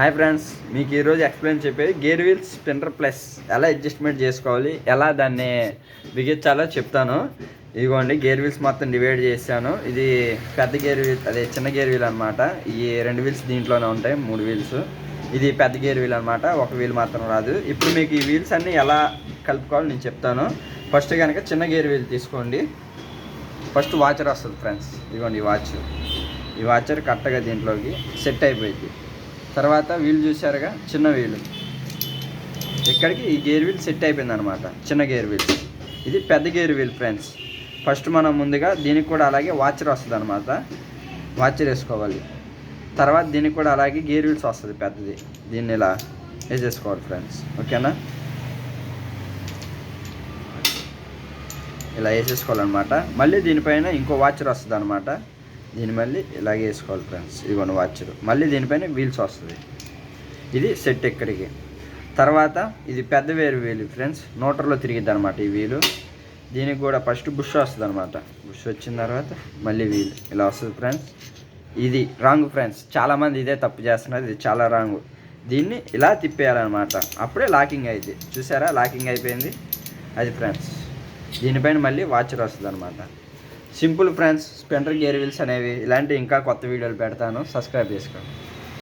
Hi friends మీకు ఈరోజు explain చెప్పేది గేర్ వీల్స్ స్పిన్నర్ ప్లస్ ఎలా అడ్జస్ట్మెంట్ చేసుకోవాలి ఎలా దాన్ని బిగించాలో చెప్తాను. ఇదిగోండి గేర్ వీల్స్ మొత్తం డివైడ్ చేశాను. ఇది పెద్ద గేర్ వీల్ అదే చిన్న గేర్ వీల్ అనమాట ఈ రెండు వీల్స్ దీంట్లోనే ఉంటాయి మూడు వీల్స్ ఇది పెద్ద గేర్ వీల్ అనమాట ఒక వీల్ మాత్రం రాదు. ఇప్పుడు మీకు ఈ వీల్స్ అన్నీ ఎలా కలుపుకోవాలో నేను చెప్తాను. ఫస్ట్ కనుక చిన్న గేర్ వీల్ తీసుకోండి. ఫస్ట్ వాచర్ వస్తుంది ఫ్రెండ్స్ ఇదిగోండి ఈ వాచ్ ఈ వాచర్ కరెక్ట్గా దీంట్లోకి సెట్ అయిపోయింది. తర్వాత వీల్ చూసారుగా చిన్న వీలు. ఇక్కడికి ఈ గేర్ వీల్ సెట్ అయిపోయింది అనమాట చిన్న గేర్ వీల్. ఇది పెద్ద గేర్ వీల్ ఫ్రెండ్స్. ఫస్ట్ మనం ముందుగా దీనికి కూడా అలాగే వాచర్ వస్తుంది అనమాట వాచర్ వేసుకోవాలి. తర్వాత దీనికి కూడా అలాగే గేర్ వీల్స్ వస్తుంది పెద్దది. దీన్ని ఇలా వేసేసుకోవాలి ఫ్రెండ్స్. ఓకేనా? ఇలా వేసేసుకోవాలన్నమాట. మళ్ళీ దీనిపైన ఇంకో వాచర్ వస్తుంది అనమాట దీన్ని మళ్ళీ ఇలాగే వేసుకోవాలి ఫ్రెండ్స్ ఇదిగోండి వాచర్ మళ్ళీ దీనిపైన వీల్స్ వస్తుంది. ఇది సెట్ ఇక్కడికి. తర్వాత ఇది పెద్ద వేరు వీలు ఫ్రెండ్స్ నోటర్లో తిరిగిద్ది అనమాట ఈ వీలు దీనికి కూడా ఫస్ట్ బుష్ వస్తుంది అనమాట బుష్ వచ్చిన తర్వాత మళ్ళీ వీలు ఇలా వస్తుంది ఫ్రెండ్స్ ఇది రాంగ్ ఫ్రెండ్స్ చాలామంది ఇదే తప్పు చేస్తున్నారు. ఇది చాలా రాంగ్. దీన్ని ఇలా తిప్పేయాలన్నమాట. అప్పుడే లాకింగ్ అయింది. చూసారా? లాకింగ్ అయిపోయింది. అది ఫ్రెండ్స్ దీనిపైన మళ్ళీ వాచర్ వస్తుంది అనమాట simple friends Splendor gear wheels అనేవి ఇలాంటి ఇంకా కొత్త వీడియోలు పెడతాను. సబ్స్క్రైబ్ చేసుకోండి.